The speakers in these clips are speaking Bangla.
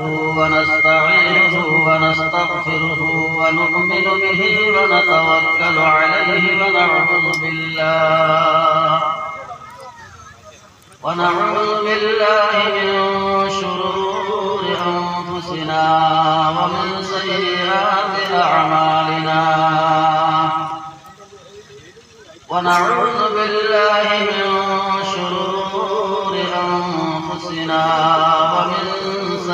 ونستعينه ونستغفره ونؤمن به ونتوكل عليه ونعوذ بالله. ونعوذ بالله من شرور أنفسنا ومن سيئات أعمالنا. ونعوذ بالله من شرور أنفسنا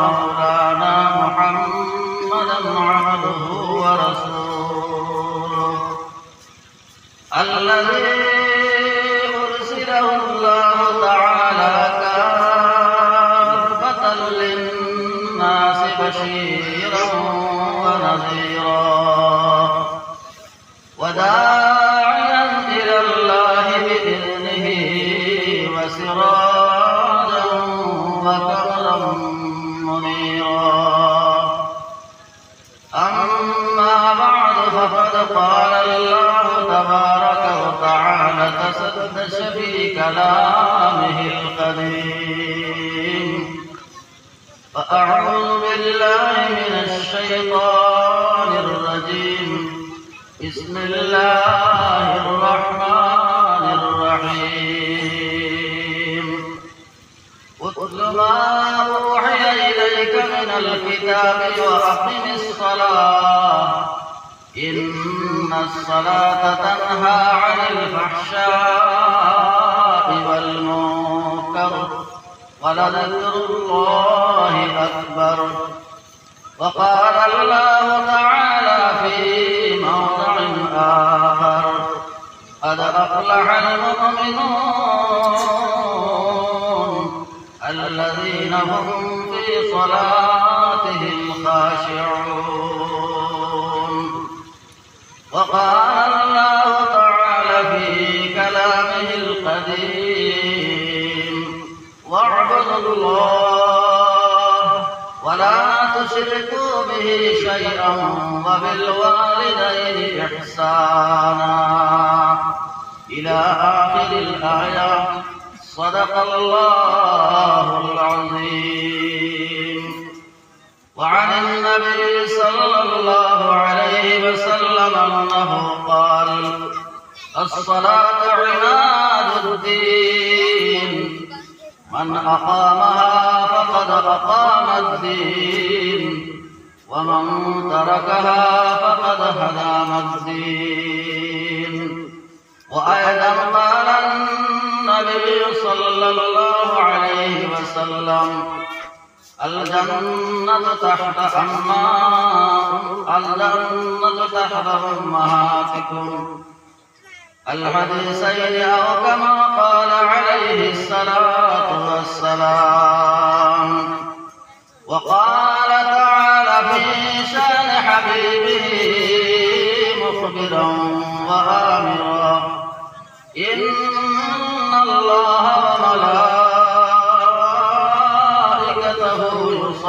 ومولانا محمدا عبده ورسوله. الذي الكتاب وأقم الصلاة. إن الصلاة تنهى عن الفحشاء والمنكر ولذكر الله أكبر. وقال الله تعالى في موضع آخر قد أفلح المؤمنون الذين هم في صلاتهم خاشعون وقال الله تعالى في كلامه القديم واعبدوا الله ولا تشركوا به شيئا وبالوالدين إحسانا. إلى آخر الآية صدق الله العظيم. وعن النبي صلى الله عليه وسلم أنه قال الصلاة عماد الدين. من أقامها فقد أقام الدين. ومن تركها فقد هدام الدين. وأيضا قال النبي صلى الله عليه وسلم الجنة تحت أمام الجنة تحت أمهاتكم الحديثين أو كما قال عليه الصلاة والسلام وقال تعالى في شأن حبيبه مخبرا وآمرا.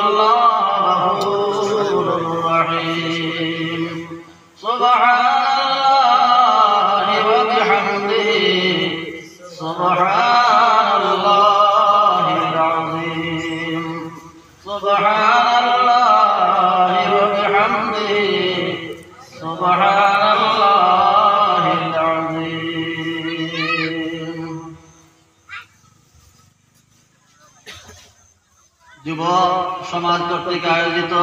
الله الرحيم. سبحان কর্তৃক আয়োজিত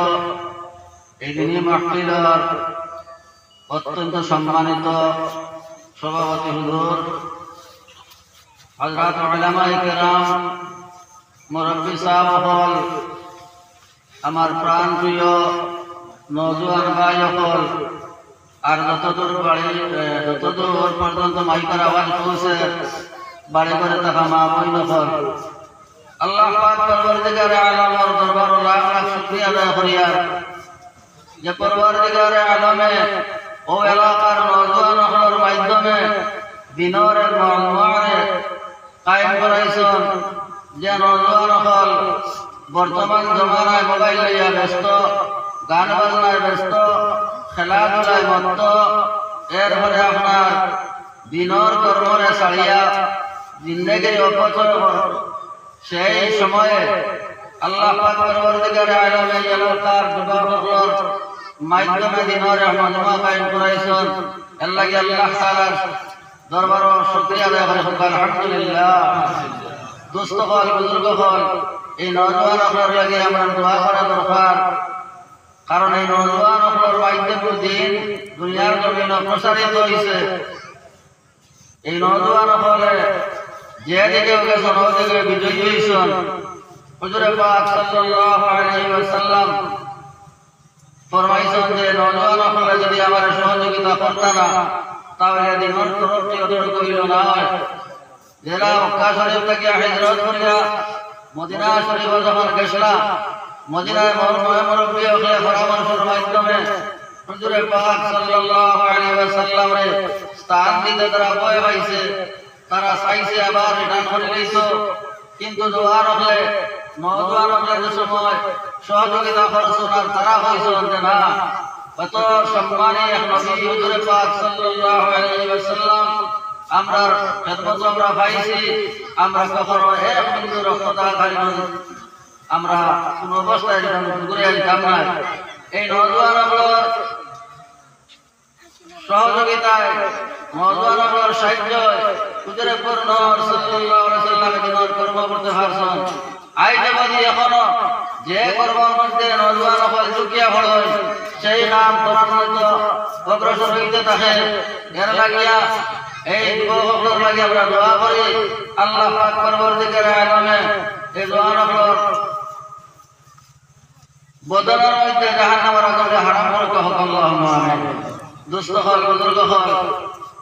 এই দিনী মাহফিলার অত্যন্ত সম্মানিত সভাপতি হুজুর হজরত কেরাম মুরব্বী সাহেব আমার প্রাণ প্রিয় নজুয়ান ভাই হল আর যতদূর বাড়ি যতদূর পর্যন্ত মাইকার আওয়াজ পৌঁছে, বাড়ি করে থাকা মা বই আল্লাহ পাক পরবর্তীকারে আলমের দরবার লাখ লাখ শুকরিয়া আদায় করিয়া যে পরবর্তীকারে আলমে ও এলাকার নজওয়ানগুলোর মাধ্যমে দিনরের মর্মরে কায়েম করাইছেন, যে নজওয়ানসকল বর্তমান জমানায় মোবাইল লইয়া ব্যস্ত, গান বাজনায় ব্যস্ত, খেলাধুলায় মত্ত এরপরে আপনার দিনর কর্মরে ছাড়িয়া জিন্দগির অপচয়। সেই সময়ে আল্লাহ যুবকসকল মাধ্যমে দিন দুনিয়ার প্রসারিত হয়েছে এই হলে যেদিকে গেছেন ওদিকে বিজয়ী হয়েছেন। হুজুরে পাক সাল্লাল্লাহু আলাইহি ওয়াসাল্লাম ফরমাইছেন যে, নজওয়ান হলে যদি আমার সহযোগিতা করতে না, তাহলে দিনের তরফটি অতটুকু হইল না। যারা মক্কা শরীফ থেকে হিজরত করিয়া মদিনা শরীফ যখন গেছলা মদিনায় মরময় মুরব্বী হলে পরামর্শের মাধ্যমে হুজুরে পাক সাল্লাল্লাহু আলাইহি ওয়াসাল্লাম রে স্থান দিতে তারা তারা চাইছে আবার রিটার্ন করে লইছো কিন্তু জোয়ার হলে নজওয়ান হলে সময় সহযোগিতা করছ আর তারা যে না। কত সম্মানী নবী পাক সাল্লাল্লাহু আলাইহি ওয়াসাল্লাম, আমরা খেদমত আমরা পাইছি, আমরা কখনো এক বিন্দু আমরা কোন অবস্থায় যেন যেতাম না। এই নজওয়ানগুলোর সহযোগিতায় নজওয়ানগুলোর সাহায্য হুজুরে পূর্ণ সাল্লাল্লাহু আলাইহি সাল্লাম দিনের কর্ম করতে পারছেন আইতে বাদি এখনও যে কর্মের মধ্যে নজওয়ান হল ঝুঁকিয়া হল সেই নাম তোমার মধ্যে অগ্রসর হইতে থাকে। এর লাগিয়া এই যুবকদের হল বুজুর্গ হল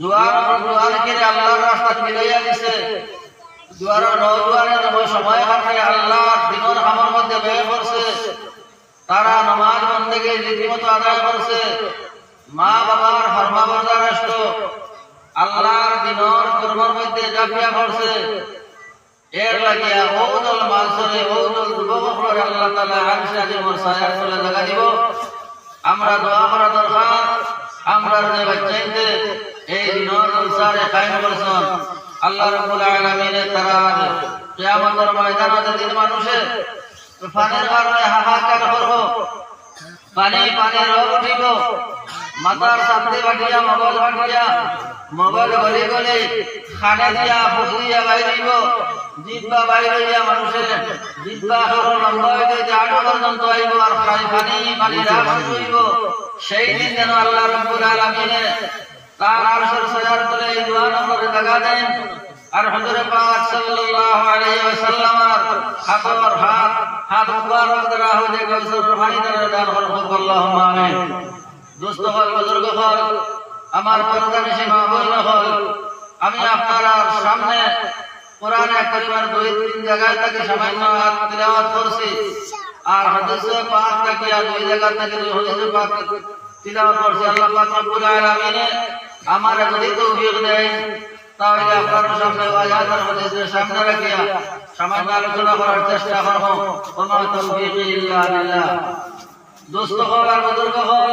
জোয়ার জোয়ার কে আল্লাহর রাস্তা মিলাইয়া দিছে। জোয়ার নজওয়ানের ওই সময় কাটে আল্লাহ দিনের আমার মধ্যে ব্যয় করছে তারা নামাজ বন্দেগে রীতিমতো আদায় করছে। মা বাবার ফরমাবরদার রাষ্ট্র আল্লাহর দিনের কর্মের মধ্যে জাপিয়া করছে এর লাগিয়া ও দল মালসরে ও আমরা দোয়া করা দরকার আমরা যে বাচ্চাইতে এই দিনের অনুসারে কায়েম করছেন আল্লাহ রাব্বুল আলামিন তারা কিয়ামতের ময়দানে দিন মানুষে পানির কারণে হাহাকার করব, পানি পানি রোগ উঠিব মাথার সামনে বাটিয়া, মগজ বাটিয়া, মগজ গলে গলে খানে দিয়া ফুটিয়া বাইরিব জিব্বা বাইরে দিয়া মানুষের জিব্বা হলো লম্বা হইতে জাড়ো পর্যন্ত আইব আর পানি পানি পানি রাখ হইব। সেই দিন যেন আল্লাহ রাব্বুল আলামিন তার আরশের সাজার তলে এই দোয়া নম্বরে লাগা দেন। আর হুজুর পাক সাল্লাল্লাহু আলাইহি ওয়াসাল্লাম হাতর হাত হাত মুবারক দ্বারা হয়ে গেছে পানি দ্বারা দান আমিন। দুস্থ হল বুজুর্গ হল, আমার পরদানিসী মা হল। আমি আপনার সামনে কোরআনে করিমার দুই, তিন জায়গায় থেকে সামান্য করছি। আর হাদিসে পাক থেকে আর দুই জায়গা থেকে করছি। আল্লাহ আমার যদি তৌফিক তাহলে আপনার সামনে সামনে রাখিয়া সামান্য আলোচনা করার চেষ্টা করব। দোস্ত হল আর বুজুর্গ হল।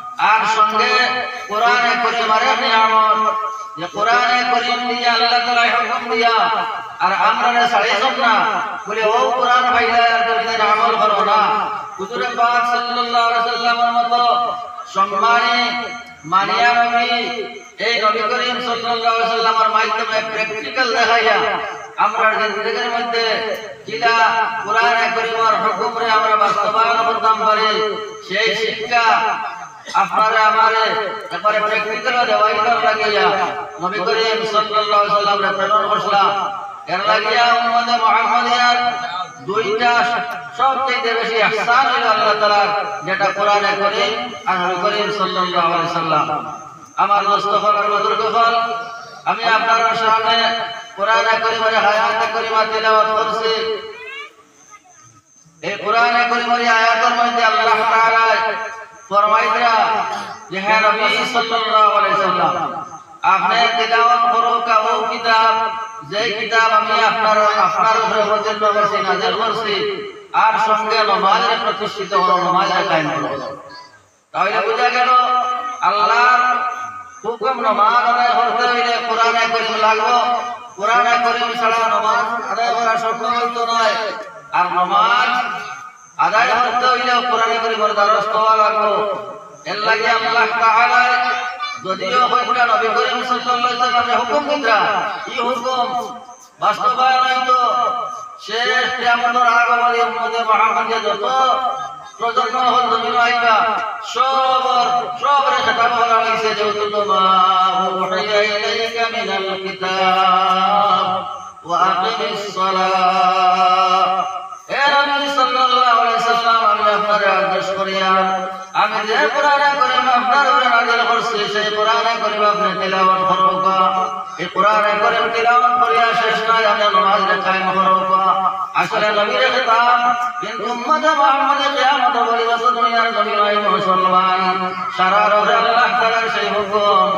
আর সঙ্গে কোরআনে করিমের নিয়ামত। যে কোরআনে করিম দিয়া আল্লাহ তাআলা হুকুম দিয়া, আর আমরা ছাড়াইছম না। বলে, ও কোরআন আর তুমি আমল করো না। হুজুর পাক সাল্লাল্লাহু আলাইহি সাল্লামের মতো সম্মানী মানিয়া নবী, এই নবী করিম সাল্লাল্লাহু আলাইহি সাল্লামের মাধ্যমে প্র্যাকটিক্যাল দেখাইয়া, আমরা জিন্দেগির মধ্যে কিলা কোরআনে করিমের হুকুমরে আমরা বাস্তবায়ন করতাম পারি। সেই শিক্ষা আমারে দোস্ত আমি আপনার সামনে করিমা করছি। এই কোরআনে করিমের আয়াতের মধ্যে আল্লাহ যে হে নবী সাল্লাল্লাহু আলাইহি সাল্লাম আপনি তিলাওয়াত করো কাও কিতাব যে কিতাব আমি আপনার আপনার উপরে অবতীর্ণ করছি, নাযিল করছি, আর সঙ্গে নমাজে প্রতিষ্ঠিত করো নমাজে কায়েম করো তাহলে বোঝা গেল, আল্লাহর হুকুম নমাজ আদায় করতে হইলে কোরআনে করিম লাগবো। কোরআনে করিম ছাড়া নমাজ আদায় করা দ্বারস্থ হওয়া লাগবো। এর লাগে আল্লাহ তাআলা যদিও হইতা নবী করিম সাল্লাল্লাহু আলাইহি সাল্লামের হুকুম দিতা এই হুকুম? বাস্তবায়ন হইতো শেষ কিয়ামতের আগে আমাদের উম্মতে মুহাম্মাদিয়া যত প্রজন্ম হল জমিন আইবা সবর, সবরে খেতাব আদেশ করিয়া আমি যে কোরআনে করিম, আপনার উপরে নাযিল করছি, সেই কোরআনে করিম আপনি তেলাওয়াত করবা এই কোরআনে করিম তেলাওয়াত করিয়া শেষ নয় আপনি নামাজ কায়েম করবা আসলে নবীর খেতাব, কিন্তু উম্মতে মুহাম্মদে কিয়ামত পর্যন্ত দুনিয়ার জমিনে মুসলমান। সারা রোজে আল্লাহ তাআলার সেই হুকুম।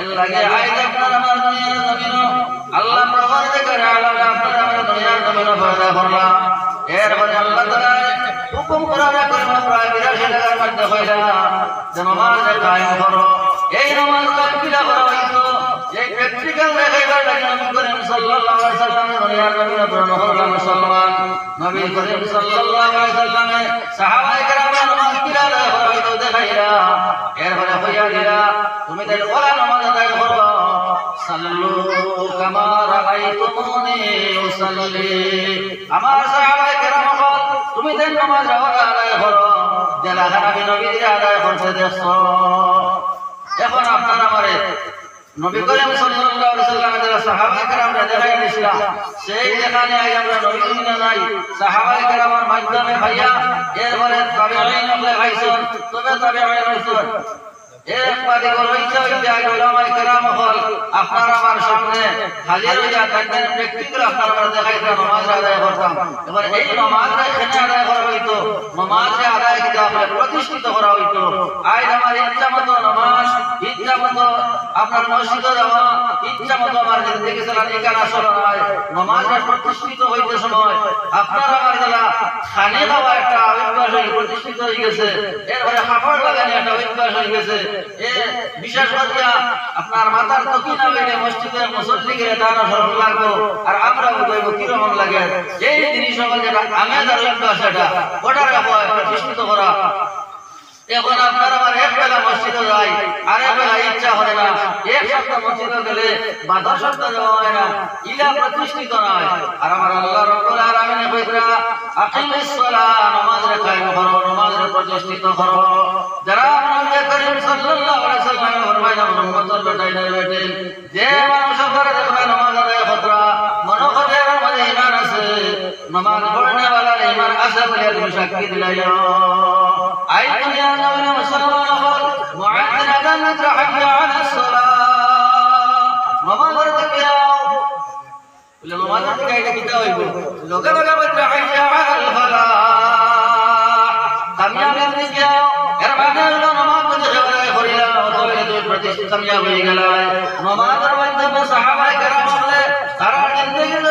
এর লাগে আইজ আপনার আমার দুনিয়ার জমিনে আল্লাহ পরবর্তীকার আলাদা আপনার আমার দুনিয়ার জমিনে পয়দা করলাম এরপরে আল্লাহ তাআলা হুকুম করার করে প্রায় বিরাশি টাকার মধ্যে হইলা। যে নমাজ কায়েম করো এই নমাজ কায়েম করা হইতো। এই প্র্যাকটিক্যাল নবী করিম নবী করিম সাল্লাল্লাহু আলাইহি সাল্লামে সাহাবায়ে কেরামের নমাজ কিলা করা হইতো দেখাইরা এরপরে হইয়া দিলা তুমি তাই ওলা নমাজ আদায় করবা সাল্লু কামা রাআইতুমুনি উসাল্লি। আমার সাহাবায়ে কেরাম হল তুমি দেন নামাজ আদায় করো জেলা নবী নবী আদায় করতে দেখছ এখন আপনারা আমারে নবী করিম সাল্লাল্লাহু আলাইহি সাল্লাম যারা সাহাবায়ে কেরামরা দেখাই দিছিলাম সেই দেখানে আই আমরা নবী মিনা নাই। সাহাবায়ে কেরামের মাধ্যমে ভাইয়া, এরপরে তাবেঈন হলে ভাইছন তবে তাবেঈন হইছন নামাজ এখানে নামাজে প্রতিষ্ঠিত করা হইতো, আজ আমার ইচ্ছা মতো নামাজ, ইচ্ছা মতো আপনার মসজিদে যাওয়া, ইচ্ছা মতো আমার জিন্দগি কেন আসল নয় নামাজটা প্রতিষ্ঠিত হইতে সময় আপনার আমার যারা খানে খাওয়া একটা হয়ে প্রতিষ্ঠিত হয়ে গেছে। এরপরে হাফড় লাগানি একটা অভ্যাস হয়ে গেছে। বিশেষ করে আপনার মাথার কিনা বেড়ে মসজিদের মুসল্লি সরল লাগবো আর আমরা কীরকম লাগে? এই জিনিস সকল যেটা আর অভ্যাস এটা। ওটার প্রতিষ্ঠিত করা। এখন আপনার আমার এক বেলা মসজিদে যাই, আর এক বেলা ইচ্ছা হয় না। এক শব্দ মসজিদে গেলে বাধা শব্দ দেওয়া হয় না, ইলা প্রতিষ্ঠিত নয়। আর আমার আল্লাহ রব্বুল আলামিন কইরা আকিমিস সালাহ নামাজের কায়েম করো নামাজের প্রতিষ্ঠিত করো। যারা নবী করিম সাল্লাল্লাহু আলাইহি সাল্লাম ফরমাইলেন মুহাম্মদ লটাইনের বেটে যে মানুষ করে দেখবে নামাজ আদায় খতরা, মনে করে ঈমান আছে, নামাজ পড়নে वाला ঈমান আছে বলে তুমি সাক্ষী দিলাইও আই দুনিয়া নবী মুসলমান হল মুআদ্দিন আদান রাহিয়া আলাস সালাহ নামাজ পড়তে যাও বলে নামাজ পড়তে এটা কিতা হইব লগে লগে বলতে হাইয়া আলাল ফালাহ কামিয়াবি হয়ে যাও এর মানে হলো নামাজ পড়তে যাওয়া করিলা অতএব তুমি প্রতিষ্ঠিত কামিয়াব হয়ে গেল নামাজের মাধ্যমে সাহাবায়ে কেরাম বলে তারা জিন্দেগিতে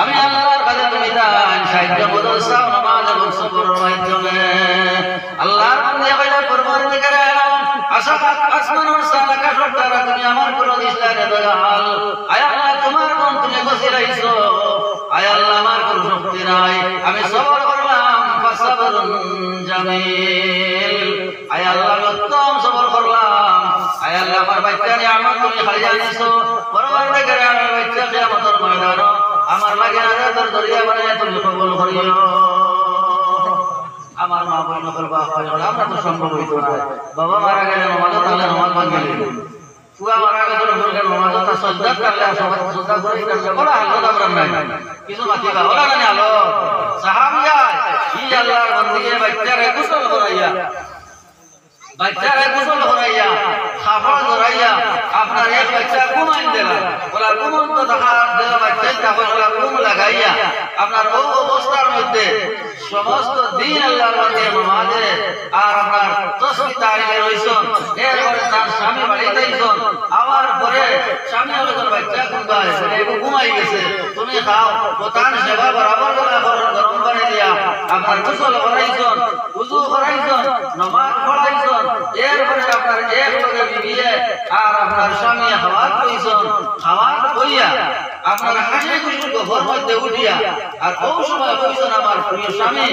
আমি আল্লাহর কাছে তুমি দান সাহায্য বদল চাও নামাজ এবং সবরের মাধ্যমে। আল্লাহর মধ্যে কইলা পরবর দিকে আশা আসমানের সালাকা সরকার তুমি আমার পুরো দিশলারে দয়াল আয় আল্লাহ, তোমার তুমি কোনো নাই। আমি সবর করলাম জামিল। আয় আল্লাহ আমার বাচ্চা নিয়ামত তুমি খালি জানিছো পরবর আমার বাচ্চা কিয়ামতের ময়দান আমার লাগে আজাদের দরিয়া বানায় তুমি কবুল করিও। আমার মা বোন নকল বাপ ভাই আমরা তো সম্ভব হইতো না বাবা মারা গেলে নমাজ তাহলে নমাজ ভাঙে গেল ফুয়া মারা গেলে বললে নমাজ তা সজ্জা করলে সবাই সজ্জা করে দিলে বলা হালত আমরা নাই। কিছু মাতি বা ওলা না আলো। সাহাবিয়া ই আল্লাহর বন্দিকে বাচ্চারে গোসল করাইয়া বাচ্চারে গোসল করাইয়া খাবার ধরাইয়া আপনার এক বাচ্চা ঘুমাই দিলা বলা ঘুমন্ত দেখা দিলা বাচ্চা তারপর বলা ঘুম লাগাইয়া আপনার ও অবস্থার মধ্যে সমস্ত দিন আল্লাহর আর আপনার তসবি তারিখে রইছন। এরপরে তার স্বামী বাড়িতে আইছন পরে স্বামী তোর বাচ্চা ঘুমায়। এগো ঘুমাই গেছে। আপনার আপনার এক বিবিয়ে আর আপনার স্বামী খাওয়ার কইছন খাওয়ার কইয়া আপনার হাসি খুশি ঘর মধ্যে উঠিয়া আর ও সময় কইছন, আমার প্রিয় স্বামী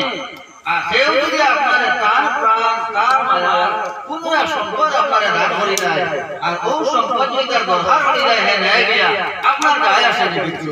আপনার তার প্রাণ, তার মায়া কোনো সম্পদ আপনার দেয়, আর ও সম্পদ করি দেয় হ্যাঁ গিয়া আপনার গায়ে আসে বিদ্রু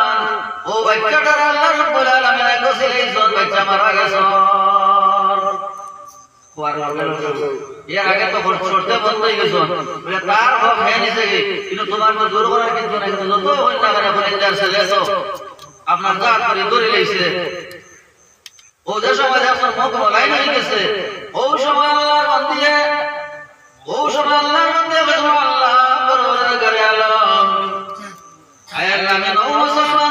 বাচ্চাটার আল্লাহ রব্বুল আলামিন গছিলাইছন বাচ্চা মারা গেছন খোয়ার লগে লগে এর আগে তো ছড়তে বন্ধ গেছন তার হক নিছে কিন্তু তোমার মধ্যে জোর করার কিন্তু না যত হই না করে বলে যার ছেলে আপনার জাত করে ধরে লইছে ও যে সময় আপনার মুখ মলাই হয়ে গেছে, ও সময় আল্লাহর বান্দিয়ে ও সময় আল্লাহর বান্দিয়ে আল্লাহ পরবর্তী করে আলম আয় আমি মুসলমান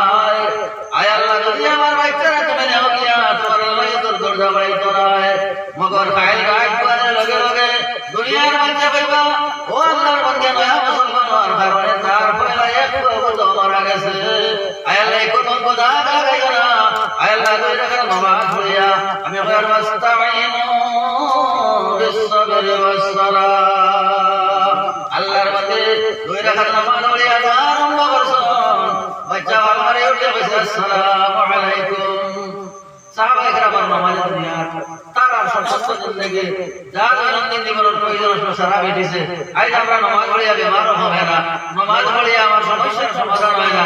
মগর খাইল গাইড করে লগে লগে দুনিয়ার মধ্যে কইবা ও আল্লাহর বন্দে নয়া মুসলমান হওয়ার কারণে তার পয়লা এক কবুল মারা গেছে। আয়াল্লাহ কোন কথা লাগাইও না। আয়াল্লাহ দুই রাখার নামাজ পড়িয়া আমি কইর মাস্তাইনু বিসসাবরি ওয়াস সালাহ আল্লাহর মধ্যে দুই রাখার নামাজ পড়িয়া আরম্ভ করছেন বাচ্চা আমারে উঠে বসে আসসালামু নামাজে দুনিয়ার তারা সমস্ত জিন্দগি। যা দৈনন্দিন জীবনের প্রয়োজন সারা বেটিছে আজ আমরা নমাজ পড়িয়া বেমারও হবে না নমাজ পড়িয়া আমার সমস্যার সমাধান হয় না।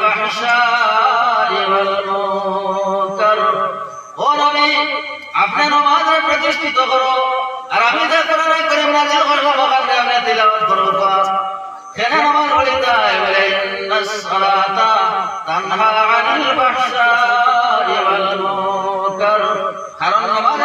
ফাহশাই ওয়াল মুনকার ও নবী আপনি নামাজ প্রতিষ্ঠিত করো। আর আমি যা করার করে নাজিল করলাম ওখানে মুনকার। কারণ নামাজে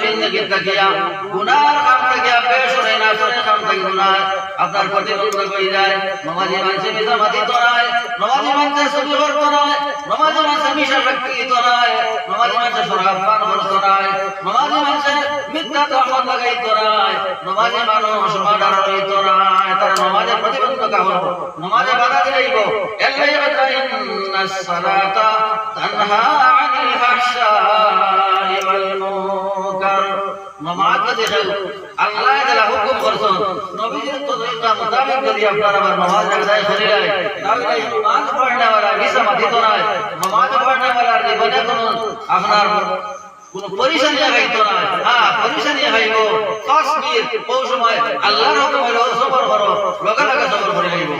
মানুষের থাকিয়া, গুনার কাম থাকিয়া বেশ হয় না সরে কাম থাকি গুনার আপনার প্রতিবন্ধ হয়ে যায় নমাজি মানুষের মিশা মাতি তো নয় নমাজি মানুষের ছবি করতো নয় নমাজি মানুষের মিশা ব্যক্তি তো নয় নমাজি মানুষের সরাব পান করতো নয় নমাজি মানুষের মিথ্যা তহমত লাগাইতো নয় নমাজি মানুষ মার্ডার হইতো নয় তার নমাজের প্রতিবন্ধ কাহর নমাজে বাধা দিলাইব এল্লাই বাধা ইন্নাস সালাতা তানহা আনিল ফাহশাই ওয়াল মুনকার। নমাজ দেখো আল্লাহ তাআলা হুকুম করছেন নবীজির তরিকা মোতাবেক যদি আপনারা আমার নমাজ আদায় করে যায় তাহলে এই নমাজ পড়নে वाला ভিসা মাথিত নয় নমাজ পড়নে वाला জীবনে কোনো আপনার কোন পরিশানি হইতো না হ্যাঁ পরিশানি হইব তাসবির ওই সময় আল্লাহর হুকুম হলো সবর করো লগে লগে সবর করে হইব